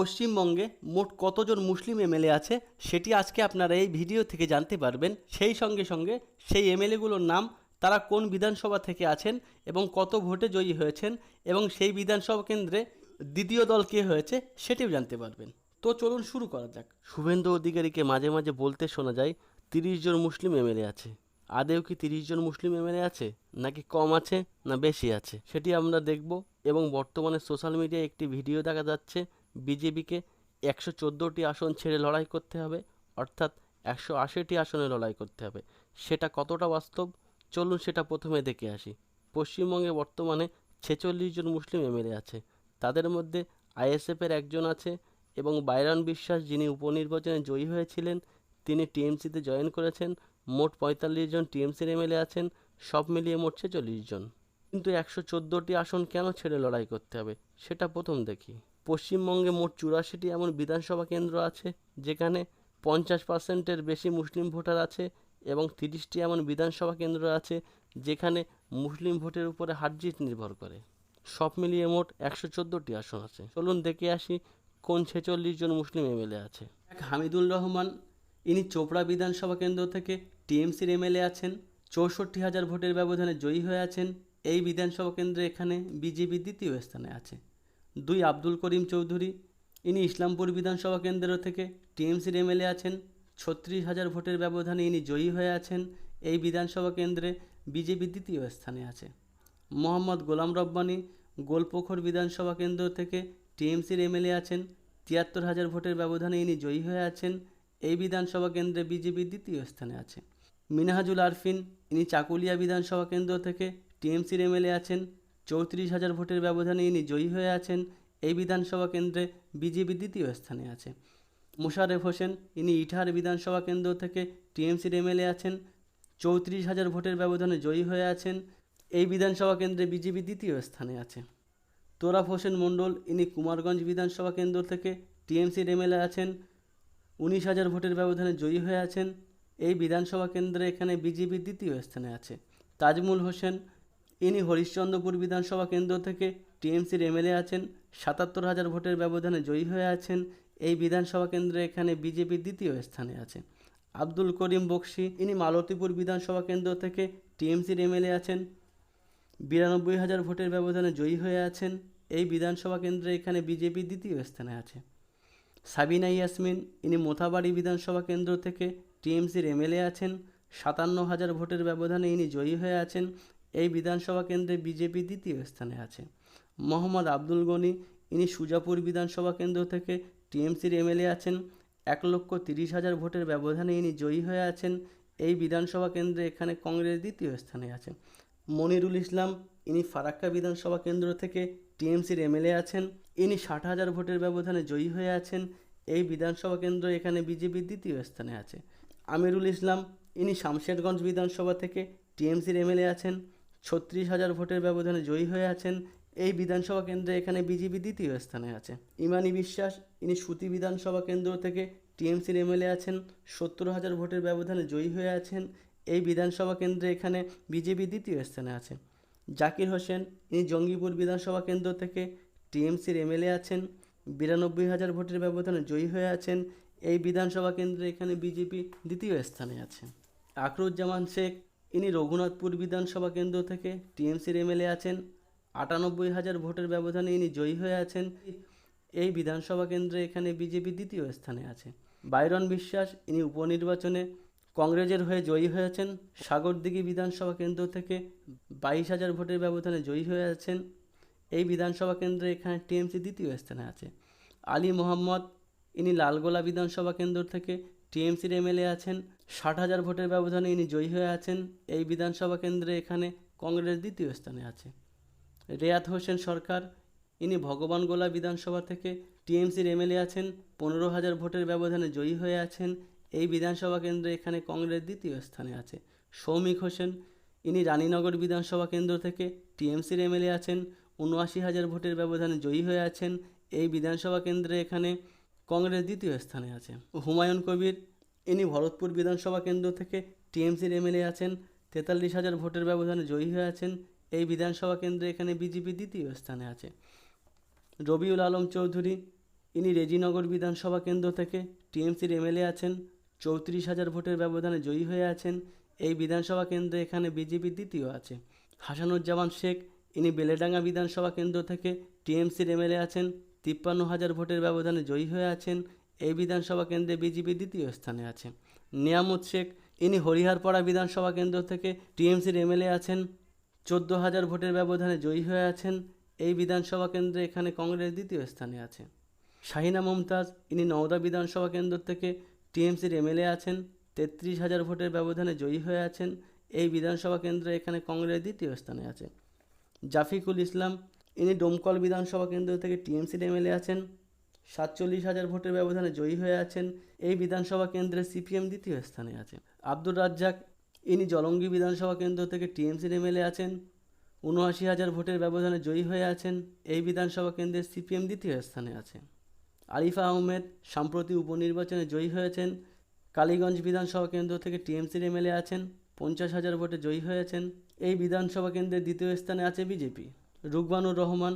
পশ্চিমবঙ্গে মোট কতজন মুসলিম এমএলএ আছে সেটি আজকে আপনারা এই ভিডিও থেকে জানতে পারবেন। সেই সঙ্গে সঙ্গে সেই এমএলএগুলোর নাম, তারা কোন বিধানসভা থেকে আছেন এবং কত ভোটে জয়ী হয়েছেন এবং সেই বিধানসভা কেন্দ্রে দ্বিতীয় দল কে হয়েছে সেটিও জানতে পারবেন। তো চলুন শুরু করা যাক। শুভেন্দু অধিকারীকে মাঝে মাঝে বলতে শোনা যায়, তিরিশ জন মুসলিম এমএলএ আছে। আদেও কি তিরিশ জন মুসলিম এমএলএ আছে? নাকি কম আছে না বেশি আছে? সেটি আমরা দেখব এবং বর্তমানে সোশ্যাল মিডিয়ায় একটি ভিডিও দেখা যাচ্ছে বিজেপিকে একশো চোদ্দোটি আসন ছেড়ে লড়াই করতে হবে, অর্থাৎ একশো আশিটি আসনে লড়াই করতে হবে। সেটা কতটা বাস্তব? চলুন সেটা প্রথমে দেখে আসি। পশ্চিমবঙ্গে বর্তমানে ছেচল্লিশ জন মুসলিম এমএলএ আছে। তাদের মধ্যে আইএসএফের একজন আছে এবং বাইরন বিশ্বাস যিনি উপনির্বাচনে জয়ী হয়েছিলেন, তিনি টিএমসিতে জয়েন করেছেন। মোট পঁয়তাল্লিশ জন টিএমসির এমএলএ আছেন, সব মিলিয়ে মোট ছেচল্লিশ জন। কিন্তু একশো চোদ্দোটি আসন কেন ছেড়ে লড়াই করতে হবে, সেটা প্রথম দেখি। পশ্চিমবঙ্গে মোট চুরাশিটি এমন বিধানসভা কেন্দ্র আছে, যেখানে পঞ্চাশ পার্সেন্টের বেশি মুসলিম ভোটার আছে এবং তিরিশটি এমন বিধানসভা কেন্দ্র আছে, যেখানে মুসলিম ভোটের উপরে হারজিত নির্ভর করে। সব মিলিয়ে মোট একশো চোদ্দোটি আসন আছে। চলুন দেখে আসি কোন ছেচল্লিশ জন মুসলিম এমএলএ আছে। এক হামিদুল রহমান, ইনি চোপড়া বিধানসভা কেন্দ্র থেকে টিএমসির এমএলএ আছেন, চৌষট্টি হাজার ভোটের ব্যবধানে জয়ী হয়ে আছেন, এই বিধানসভা কেন্দ্রে এখানে বিজেপি দ্বিতীয় স্থানে আছে। দুই আব্দুল করিম চৌধুরী, ইনি ইসলামপুর বিধানসভা কেন্দ্র থেকে টিএমসির এমএলএ আছেন, ছত্রিশ হাজার ভোটের ব্যবধানে ইনি জয়ী হয়ে আছেন, এই বিধানসভা কেন্দ্রে বিজেপি দ্বিতীয় স্থানে আছে। মোহাম্মদ গোলাম রব্বানী, গোলপোখর বিধানসভা কেন্দ্র থেকে টিএমসির এমএলএ আছেন, তিয়াত্তর হাজার ভোটের ব্যবধানে ইনি জয়ী হয়ে আছেন, এই বিধানসভা কেন্দ্রে বিজেপি দ্বিতীয় স্থানে আছে। মিনহাজুল আরফিন, ইনি চাকুলিয়া বিধানসভা কেন্দ্র থেকে টিএমসির এমএলএ আছেন চৌত্রিশ হাজার ভোটের ব্যবধানে ইনি জয়ী হয়ে আছেন। এই বিধানসভা কেন্দ্রে বিজেপি দ্বিতীয় স্থানে আছে। মোশারেফ হোসেন ইনি ইটাহার বিধানসভা কেন্দ্র থেকে টিএমসির এমএলএ আছেন। চৌত্রিশ হাজার ভোটের ব্যবধানে জয়ী হয়ে আছেন। এই বিধানসভা কেন্দ্রে বিজেপি দ্বিতীয় স্থানে আছে। তোরাফ হোসেন মণ্ডল ইনি কুমারগঞ্জ বিধানসভা কেন্দ্র থেকে টিএমসির এমএলএ আছেন। উনিশ হাজার ভোটের ব্যবধানে জয়ী হয়ে আছেন। এই বিধানসভা কেন্দ্রে এখানে বিজেপি দ্বিতীয় স্থানে আছে। তাজমুল হোসেন ইনি হরিশ্চন্দ্রপুর বিধানসভা কেন্দ্র থেকে টিএমসির এমএলএ আছেন, সাতাত্তর হাজার ভোটের ব্যবধানে জয়ী হয়ে আছেন, এই বিধানসভা কেন্দ্রে এখানে বিজেপি দ্বিতীয় স্থানে আছে। আব্দুল করিম বক্সি, ইনি মালতীপুর বিধানসভা কেন্দ্র থেকে টিএমসির এমএলএ আছেন, বিরানব্বই হাজার ভোটের ব্যবধানে জয়ী হয়ে আছেন, এই বিধানসভা কেন্দ্রে এখানে বিজেপি দ্বিতীয় স্থানে আছে। সাবিনা ইয়াসমিন, ইনি মোথাবাড়ি বিধানসভা কেন্দ্র থেকে টিএমসির এমএলএ আছেন, সাতান্ন হাজার ভোটের ব্যবধানে ইনি জয়ী হয়ে আছেন এই বিধানসভা কেন্দ্রে বিজেপি দ্বিতীয় স্থানে আছে। মোহাম্মদ আব্দুল গনি, ইনি সুজাপুর বিধানসভা কেন্দ্র থেকে টিএমসির এমএলএ আছেন। এক লক্ষ তিরিশ হাজার ভোটের ব্যবধানে ইনি জয়ী হয়ে আছেন। এই বিধানসভা কেন্দ্রে এখানে কংগ্রেস দ্বিতীয় স্থানে আছে। মনিরুল ইসলাম, ইনি ফারাক্কা বিধানসভা কেন্দ্র থেকে টিএমসির এমএলএ আছেন। ইনি ষাট হাজার ভোটের ব্যবধানে জয়ী হয়ে আছেন। এই বিধানসভা কেন্দ্র এখানে বিজেপির দ্বিতীয় স্থানে আছে। আমিরুল ইসলাম, ইনি শামশেরগঞ্জ বিধানসভা থেকে টিএমসির এমএলএ আছেন। ছত্রিশ হাজার ভোটের ব্যবধানে জয়ী হয়ে আছেন এই বিধানসভা কেন্দ্রে এখানে বিজেপি দ্বিতীয় স্থানে আছে। ইমানি বিশ্বাস, ইনি সুতি বিধানসভা কেন্দ্র থেকে টিএমসির এমএলএ আছেন, সত্তর হাজার ভোটের ব্যবধানে জয়ী হয়ে আছেন, এই বিধানসভা কেন্দ্রে এখানে বিজেপি দ্বিতীয় স্থানে আছে। জাকির হোসেন, ইনি জঙ্গিপুর বিধানসভা কেন্দ্র থেকে টিএমসির এমএলএ আছেন, বিরানব্বই হাজার ভোটের ব্যবধানে জয়ী হয়ে আছেন, এই বিধানসভা কেন্দ্রে এখানে বিজেপি দ্বিতীয় স্থানে আছে। আকরুজ্জামান শেখ ইনি রঘুনাথপুর বিধানসভা কেন্দ্র থেকে টিএমসির এমএলএ আছেন। আটানব্বই হাজার ভোটের ব্যবধানে ইনি জয়ী হয়ে আছেন। এই বিধানসভা কেন্দ্রে এখানে বিজেপি দ্বিতীয় স্থানে আছে। বাইরন বিশ্বাস ইনি উপনির্বাচনে কংগ্রেসের হয়ে জয়ী হয়েছেন সাগরদিঘি বিধানসভা কেন্দ্র থেকে বাইশ হাজার ভোটের ব্যবধানে জয়ী হয়ে আছেন। এই বিধানসভা কেন্দ্রে এখানে টিএমসি দ্বিতীয় স্থানে আছে। আলী মোহাম্মদ ইনি লালগোলা বিধানসভা কেন্দ্র থেকে টিএমসির এমএলএ আছেন, ষাট হাজার ভোটের ব্যবধানে ইনি জয়ী হয়ে আছেন, এই বিধানসভা কেন্দ্রে এখানে কংগ্রেস দ্বিতীয় স্থানে আছে। রেয়াত হোসেন সরকার, ইনি ভগবানগোলা বিধানসভা থেকে টিএমসির এমএলএ আছেন, পনেরো হাজার ভোটের ব্যবধানে জয়ী হয়ে আছেন, এই বিধানসভা কেন্দ্রে এখানে কংগ্রেস দ্বিতীয় স্থানে আছে। সৌমিক হোসেন, ইনি রানীনগর বিধানসভা কেন্দ্র থেকে টিএমসির এমএলএ আছেন, উনআশি হাজার ভোটের ব্যবধানে জয়ী হয়ে আছেন, এই বিধানসভা কেন্দ্রে এখানে কংগ্রেস দ্বিতীয় স্থানে আছে হুমায়ুন কবির, ইনি ভরতপুর বিধানসভা কেন্দ্র থেকে টিএমসির এমএলএ আছেন, তেতাল্লিশ হাজার ভোটের ব্যবধানে জয়ী হয়ে আছেন, এই বিধানসভা কেন্দ্রে এখানে বিজেপি দ্বিতীয় স্থানে আছে। রবিউল আলম চৌধুরী, ইনি রেজিনগর বিধানসভা কেন্দ্র থেকে টিএমসির এমএলএ আছেন, চৌত্রিশ হাজার ভোটের ব্যবধানে জয়ী হয়ে আছেন, এই বিধানসভা কেন্দ্রে এখানে বিজেপির দ্বিতীয় আছে। হাসানুজ্জামান শেখ, ইনি বেলেডাঙ্গা বিধানসভা কেন্দ্র থেকে টিএমসির এমএলএ আছেন তিপ্পান্ন হাজার ভোটের ব্যবধানে জয়ী হয়ে আছেন এই বিধানসভা কেন্দ্রে বিজেপি দ্বিতীয় স্থানে আছে নিয়ামত শেখ, ইনি হরিহারপাড়া বিধানসভা কেন্দ্র থেকে টিএমসির এমএলএ আছেন। চোদ্দ হাজার ভোটের ব্যবধানে জয়ী হয়ে আছেন। এই বিধানসভা কেন্দ্রে এখানে কংগ্রেস দ্বিতীয় স্থানে আছে। শাহিনা মমতাজ, ইনি নওদা বিধানসভা কেন্দ্র থেকে টিএমসির এমএলএ আছেন। তেত্রিশ হাজার ভোটের ব্যবধানে জয়ী হয়ে আছেন। এই বিধানসভা কেন্দ্রে এখানে কংগ্রেস দ্বিতীয় স্থানে আছে। জাফিকুল ইসলাম ইনি ডোমকল বিধানসভা কেন্দ্র থেকে টিএমসির এমএলএ আছেন। সাতচল্লিশ হাজার ভোটের ব্যবধানে জয়ী হয়ে আছেন। এই বিধানসভা কেন্দ্রে সিপিএম দ্বিতীয় স্থানে আছে আব্দুর রাজ্জাক, ইনি জলঙ্গি বিধানসভা কেন্দ্র থেকে টিএমসির এমএলএ আছেন। উনআশি হাজার ভোটের ব্যবধানে জয়ী হয়ে আছেন। এই বিধানসভা কেন্দ্রে সিপিএম দ্বিতীয় স্থানে আছে আরিফা আহমেদ সাম্প্রতিক উপনির্বাচনে জয়ী হয়েছেন। কালীগঞ্জ বিধানসভা কেন্দ্র থেকে টিএমসির এমএলএ আছেন। পঞ্চাশ হাজার ভোটে জয়ী হয়েছেন। এই বিধানসভা কেন্দ্রের দ্বিতীয় স্থানে আছে বিজেপি। রুকবানুর রহমান,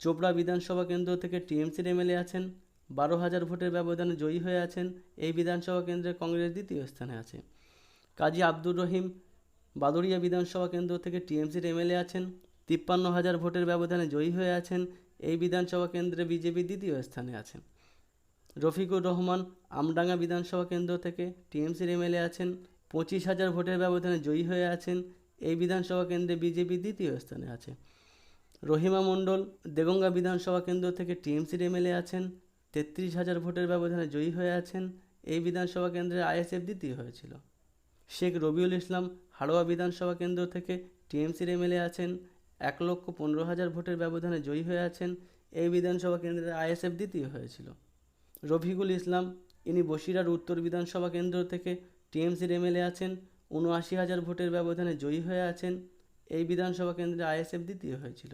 চোপড়া বিধানসভা কেন্দ্র থেকে টিএমসির এমএলএ আছেন, বারো হাজার ভোটের ব্যবধানে জয়ী হয়ে আছেন, এই বিধানসভা কেন্দ্রে কংগ্রেস দ্বিতীয় স্থানে আছে। কাজী আব্দুর রহিম, বাদুড়িয়া বিধানসভা কেন্দ্র থেকে টিএমসির এমএলএ আছেন, তিপ্পান্ন হাজার ভোটের ব্যবধানে জয়ী হয়ে আছেন, এই বিধানসভা কেন্দ্রে বিজেপি দ্বিতীয় স্থানে আছেন। রফিকুর রহমান, আমডাঙ্গা বিধানসভা কেন্দ্র থেকে টিএমসির এমএলএ আছেন, পঁচিশ হাজার ভোটের ব্যবধানে জয়ী হয়ে আছেন, এই বিধানসভা কেন্দ্রে বিজেপি দ্বিতীয় স্থানে আছে। রহিমা মণ্ডল, দেগঙ্গা বিধানসভা কেন্দ্র থেকে টিএমসির এমএলএ আছেন, তেত্রিশ হাজার ভোটের ব্যবধানে জয়ী হয়ে আছেন, এই বিধানসভা কেন্দ্রে আইএসএফ দ্বিতীয় হয়েছিল। শেখ রবিউল ইসলাম হাড়োয়া বিধানসভা কেন্দ্র থেকে টিএমসির এমএলএ আছেন, এক লক্ষ পনেরো হাজার ভোটের ব্যবধানে জয়ী হয়ে আছেন, এই বিধানসভা কেন্দ্রে আইএসএফ দ্বিতীয় হয়েছিল। রফিকুল ইসলাম, ইনি বসিরার উত্তর বিধানসভা কেন্দ্র থেকে টিএমসির এমএলএ আছেন উনআশি হাজার ভোটের ব্যবধানে জয়ী হয়ে আছেন এই বিধানসভা কেন্দ্রে আইএসএফ দ্বিতীয় হয়েছিল।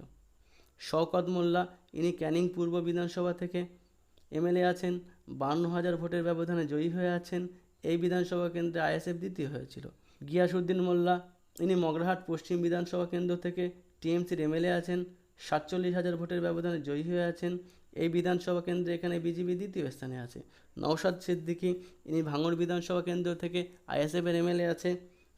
শওকত মোল্লা, ইনি ক্যানিং পূর্ব বিধানসভা থেকে। এমএলএ আছেন, বান্ন হাজার ভোটের ব্যবধানে জয়ী হয়ে আছেন, এই বিধানসভা কেন্দ্রে আইএসএফ দ্বিতীয় হয়েছিল। গিয়াসুদ্দিন মোল্লা, ইনি মগরাহাট পশ্চিম বিধানসভা কেন্দ্র থেকে টিএমসির এমএলএ আছেন, সাতচল্লিশ হাজার ভোটের ব্যবধানে জয়ী হয়ে আছেন, এই বিধানসভা কেন্দ্রে এখানে বিজেপি দ্বিতীয় স্থানে আছে। নওশাদ সিদ্দিকী, ইনি ভাঙড় বিধানসভা কেন্দ্র থেকে আইএসএফের এমএলএ আছে,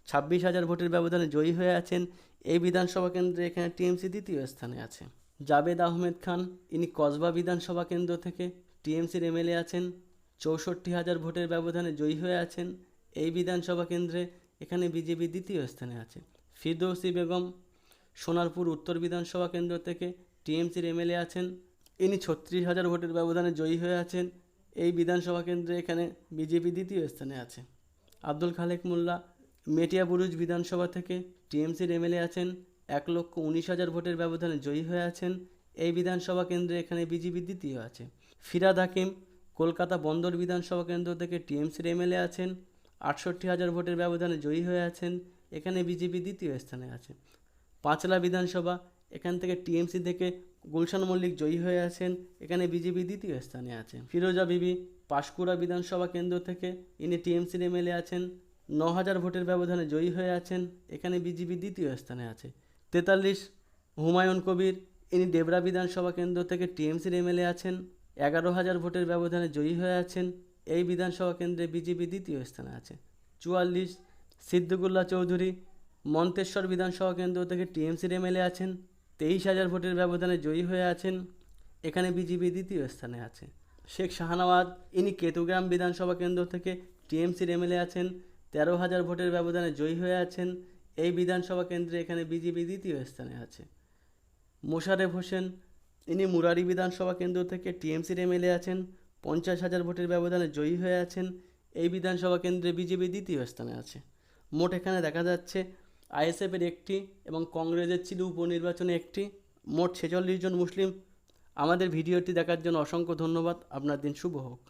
ছাব্বিশ হাজার ভোটের ব্যবধানে জয়ী হয়ে আছেন এই বিধানসভা কেন্দ্রে এখানে টিএমসি দ্বিতীয় স্থানে আছে। জাবেদ আহমেদ খান, ইনি কসবা বিধানসভা কেন্দ্র থেকে টিএমসির এমএলএ আছেন, চৌষট্টি হাজার ভোটের ব্যবধানে জয়ী হয়ে আছেন, এই বিধানসভা কেন্দ্রে এখানে বিজেপি দ্বিতীয় স্থানে আছে। ফিরদৌসি বেগম, সোনারপুর উত্তর বিধানসভা কেন্দ্র থেকে টিএমসির এমএলএ আছেন, ইনি ছত্রিশ হাজার ভোটের ব্যবধানে জয়ী হয়ে আছেন, এই বিধানসভা কেন্দ্রে এখানে বিজেপি দ্বিতীয় স্থানে আছে। আব্দুল খালেক মোল্লা মেটিয়াবুরুজ বিধানসভা থেকে টিএমসির এমএলএ আছেন, এক লক্ষ উনিশ হাজার ভোটের ব্যবধানে জয়ী হয়ে আছেন, এই বিধানসভা কেন্দ্রে এখানে বিজেপি দ্বিতীয় আছে। ফিরাদ হাকিম, কলকাতা বন্দর বিধানসভা কেন্দ্র থেকে টিএমসির এমএলএ আছেন, আটষট্টি হাজার ভোটের ব্যবধানে জয়ী হয়ে আছেন, এখানে বিজেপি দ্বিতীয় স্থানে আছে। পাঁচলা বিধানসভা, এখান থেকে টিএমসি থেকে গুলশান মল্লিক জয়ী হয়ে আছেন, এখানে বিজেপি দ্বিতীয় স্থানে আছে। ফিরোজা বিবি, পাঁশকুড়া বিধানসভা কেন্দ্র থেকে ইনি টিএমসির এমএলএ আছেন ন হাজার ভোটের ব্যবধানে জয়ী হয়ে আছেন এখানে বিজেপি দ্বিতীয় স্থানে আছে। তেতাল্লিশ, হুমায়ুন কবির, ইনি ডেবরা বিধানসভা কেন্দ্র থেকে টিএমসির এমএলএ আছেন। এগারো হাজার ভোটের ব্যবধানে জয়ী হয়ে আছেন, এই বিধানসভা কেন্দ্রে বিজেপি দ্বিতীয় স্থানে আছে। চুয়াল্লিশ, সিদ্দিকুল্লাহ চৌধুরী, মন্তেশ্বর বিধানসভা কেন্দ্র থেকে টিএমসির এমএলএ আছেন তেইশ হাজার ভোটের ব্যবধানে জয়ী হয়ে আছেন, এখানে বিজেপি দ্বিতীয় স্থানে আছে। শেখ শাহনওয়াজ, ইনি কেতুগ্রাম বিধানসভা কেন্দ্র থেকে টিএমসির এমএলএ আছেন তেরো হাজার ভোটের ব্যবধানে জয়ী হয়ে আছেন এই বিধানসভা কেন্দ্রে এখানে বিজেপি দ্বিতীয় স্থানে আছে। মোশারেফ হোসেন, ইনি মুরারি বিধানসভা কেন্দ্র থেকে টিএমসির এমএলএ আছেন, পঞ্চাশ হাজার ভোটের ব্যবধানে জয়ী হয়ে আছেন, এই বিধানসভা কেন্দ্রে বিজেপি দ্বিতীয় স্থানে আছে। মোট এখানে দেখা যাচ্ছে আইএসএফের একটি এবং কংগ্রেসের ছিল উপনির্বাচনে একটি। মোট ছেচল্লিশ জন মুসলিম। আমাদের ভিডিওটি দেখার জন্য অসংখ্য ধন্যবাদ। আপনার দিন শুভ হোক।